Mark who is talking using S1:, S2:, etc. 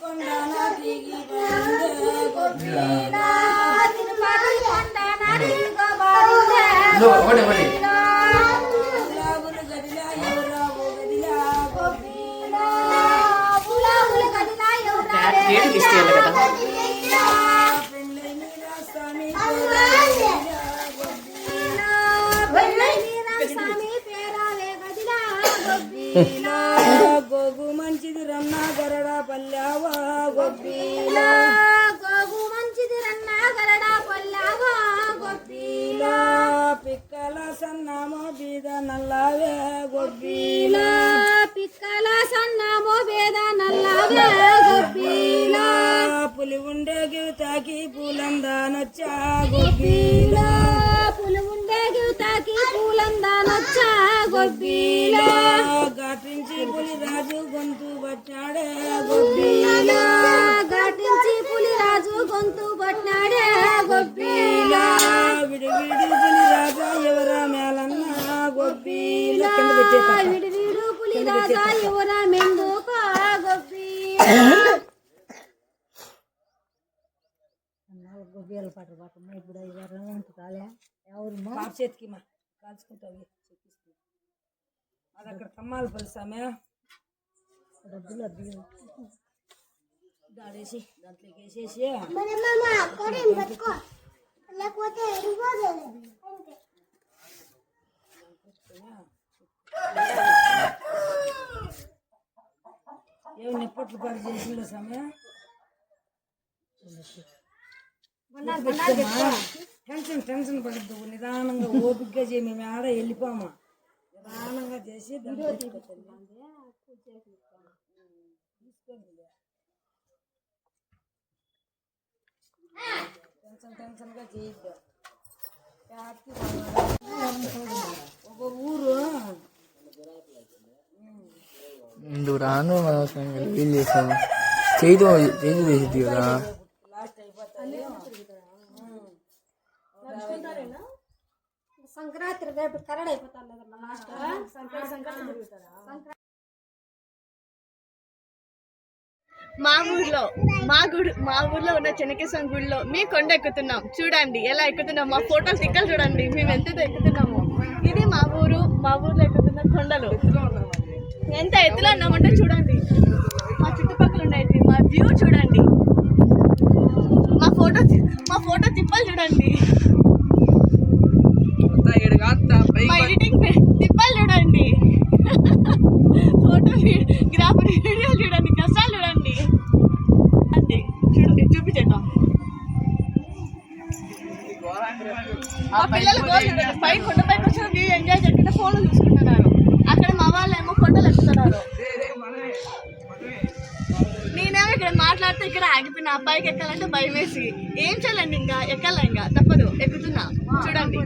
S1: కొండన దిగి
S2: ఇష్టం కదా
S1: స్వామి గొబ్బిల గొబ్బిల గొబ్బిల గోగు మంచిది రమ్మ గరడ పల్లెవా గొబ్బిల
S3: గోగు మంచిది రన్న గరడా పల్లావా గొప్పిల
S1: పిక్కల సన్నమో బీద నల్లవే గొబ్బిల
S3: పిక్కల సన్నమో వేద నల్లవే గొప్పిల
S1: పులి ఉండే గివతాకి పూలందానొచ్చా గొబ్బిల
S3: పులి
S1: రాజు గొంతు పట్టాడే గొబ్బిల
S3: గటించి పులి రాజు గొంతు పట్టినాడే గొప్పిల
S1: విడి విడి పులి రాజా ఎవరా మేలన్న గొబ్బిల కింద పెట్టేస్తా.
S3: విడి వీడు పులి రాజా ఎవర మెందుకో గొప్పిల
S1: గొబ్బిల పాట పాటమ్మా ఇప్పుడు ఎవరు కాలే ఎవరు పాప చేతికి మా కాల్చుకుంటావు చూపిస్తూ అది అక్కడ కమ్మాలి పలుసామే డబ్బులు అద్దెలు దాడేసి దాంట్లోకి వేసేసి
S3: లేకపోతే
S1: ఏమి నిప్పట్లు పాటు చేసిందో సమయం టెన్షన్ టెన్షన్ పడద్దు. నిదానంగా ఓపికగా చేయి మేము ఆడ వెళ్ళిపోమా? నిదానంగా చేసి. టెన్షన్ టెన్షన్గా చేయొద్దు. ఒక ఊరు
S2: రాను చేయితో చేతి చేసింది కదా
S1: లాస్ట్
S3: సంక్రాంతి రేపు కరడ్ అయిపోతాను కదా లాస్ట్ సంక్రాంతి సంక్రాంతి
S4: మా ఊర్లో మా గుడి మా ఊర్లో ఉన్న చెనకేశ్వరం గుడిలో మీ కొండ ఎక్కుతున్నాం. చూడండి ఎలా ఎక్కుతున్నాం. మా ఫోటోలు తిక్కలు చూడండి. మేము ఎంత ఎక్కుతున్నాము. ఇది మా ఊరు మా ఊర్లో ఎక్కుతున్న కొండలు. ఎంత ఎత్తులో ఉన్నామంటే చూడండి. మా చుట్టుపక్కల ఉన్నాయి మా వ్యూ చూడండి. మా ఫోటో మా ఫోటో తిప్పలు చూడండి. ఎడిటింగ్ తిప్పలు చూడండి. ఫోటో గ్రాఫర్ వీడియోలు చూడండి కష్టాలు చూడండి. అండి చూడండి చూపించేద్దాం. మా పిల్లలు గోల్ చూడండి పై కొండ పైకి వచ్చిన వ్యూ ఎంజాయ్ చేసుకుంటే ఫోన్లు చూసుకుంటున్నారు. అక్కడ మా వాళ్ళు ఏమో కొండలు ఎక్కుతున్నారు నేనేమో ఇక్కడ మాట్లాడితే ఇక్కడ ఆగిపోయిన పైకి ఎక్కాలంటే భయం వేసి ఏం చేయాలండి ఇంకా? ఎక్కాల ఇంకా? తప్పదు ఎక్కుతున్నా. చూడండి.